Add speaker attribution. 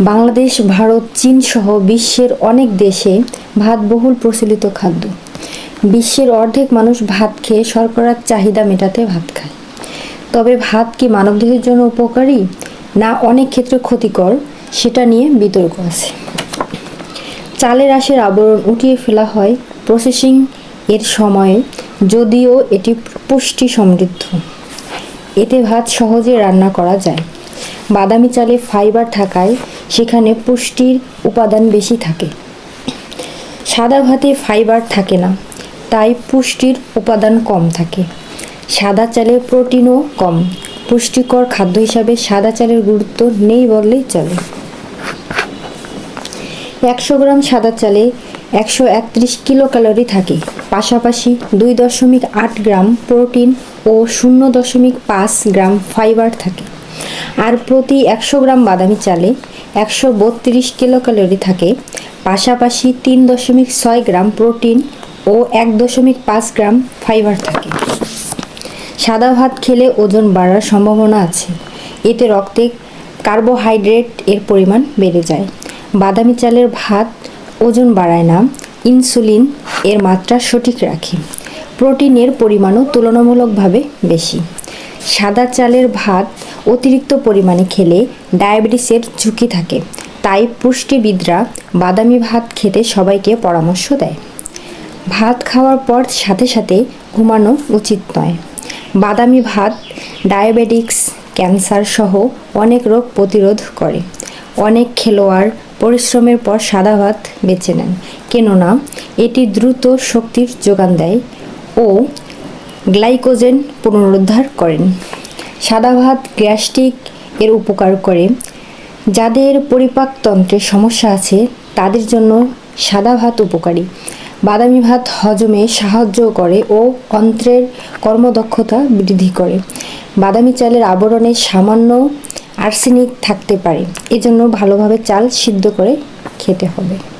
Speaker 1: বাংলাদেশ, ভারত, চীন সহ বিশ্বের অনেক দেশে ভাত বহুল প্রচলিত খাদ্য। বিশ্বের অর্ধেক মানুষ ভাত খেয়ে শর্করার চাহিদা মেটাতে ভাত খায়। তবে ভাত কি মানবদেহের জন্য উপকারী, না অনেক ক্ষেত্রে ক্ষতিকর, সেটা নিয়ে বিতর্ক আছে। চালের আশের আবরণ উঠিয়ে ফেলা হয় প্রসেসিং এর সময়ে, যদিও এটি পুষ্টি সমৃদ্ধ। এতে ভাত সহজে রান্না করা যায়। বাদামি চালে ফাইবার থাকায় সেখানে পুষ্টির উপাদান বেশি থাকে। সাদা ভাতে ফাইবার থাকে না, তাই পুষ্টির উপাদান কম থাকে। সাদা চালে প্রোটিনও কম, পুষ্টিকর খাদ্য হিসাবে সাদা চালের গুরুত্ব নেই বললেই চলে। একশো গ্রাম সাদা চালে একশো একত্রিশ কিলো ক্যালোরি থাকে, পাশাপাশি দুই দশমিক আট গ্রাম প্রোটিন ও শূন্য দশমিক পাঁচ গ্রাম ফাইবার থাকে। আর প্রতি একশো গ্রাম বাদামি চালে একশো বত্রিশ কিলো ক্যালোরি থাকে, পাশাপাশি তিন দশমিক ছয় গ্রাম প্রোটিন ও এক দশমিক পাঁচ গ্রাম ফাইবার থাকে। সাদা ভাত খেলে ওজন বাড়ার সম্ভাবনা আছে। এতে রক্তে কার্বোহাইড্রেট এর পরিমাণ বেড়ে যায়। বাদামি চালের ভাত ওজন বাড়ায় না, ইনসুলিন এর মাত্রা সঠিক রাখে। প্রোটিনের পরিমাণও তুলনামূলকভাবে বেশি। সাদা চালের ভাত অতিরিক্ত পরিমাণে খেলে ডায়াবেটিসের ঝুঁকি থাকে। তাই পুষ্টিবিদরা বাদামি ভাত খেতে সবাইকে পরামর্শ দেয়। ভাত খাওয়ার পর সাথে সাথে ঘুমানো উচিত নয়। বাদামি ভাত, ডায়াবেটিক্স, ক্যান্সার সহ অনেক রোগ প্রতিরোধ করে। অনেক খেলোয়াড় পরিশ্রমের পর সাদা ভাত বেছে নেন, কেননা এটি দ্রুত শক্তির যোগান দেয় ও গ্লাইকোজেন পুনরুদ্ধার করেন। সাদা ভাত, গ্যাস্ট্রিক এর উপকার করে। যাদের পরিপাকতন্ত্রের সমস্যা আছে, তাদের জন্য সাদা ভাত উপকারী। বাদামি ভাত হজমে সাহায্য করে ও অন্ত্রের কর্মদক্ষতা বৃদ্ধি করে। বাদামি চালের আবরণে সামান্য আর্সেনিক থাকতে পারে। এজন্য ভালোভাবে চাল সিদ্ধ করে খেতে হবে।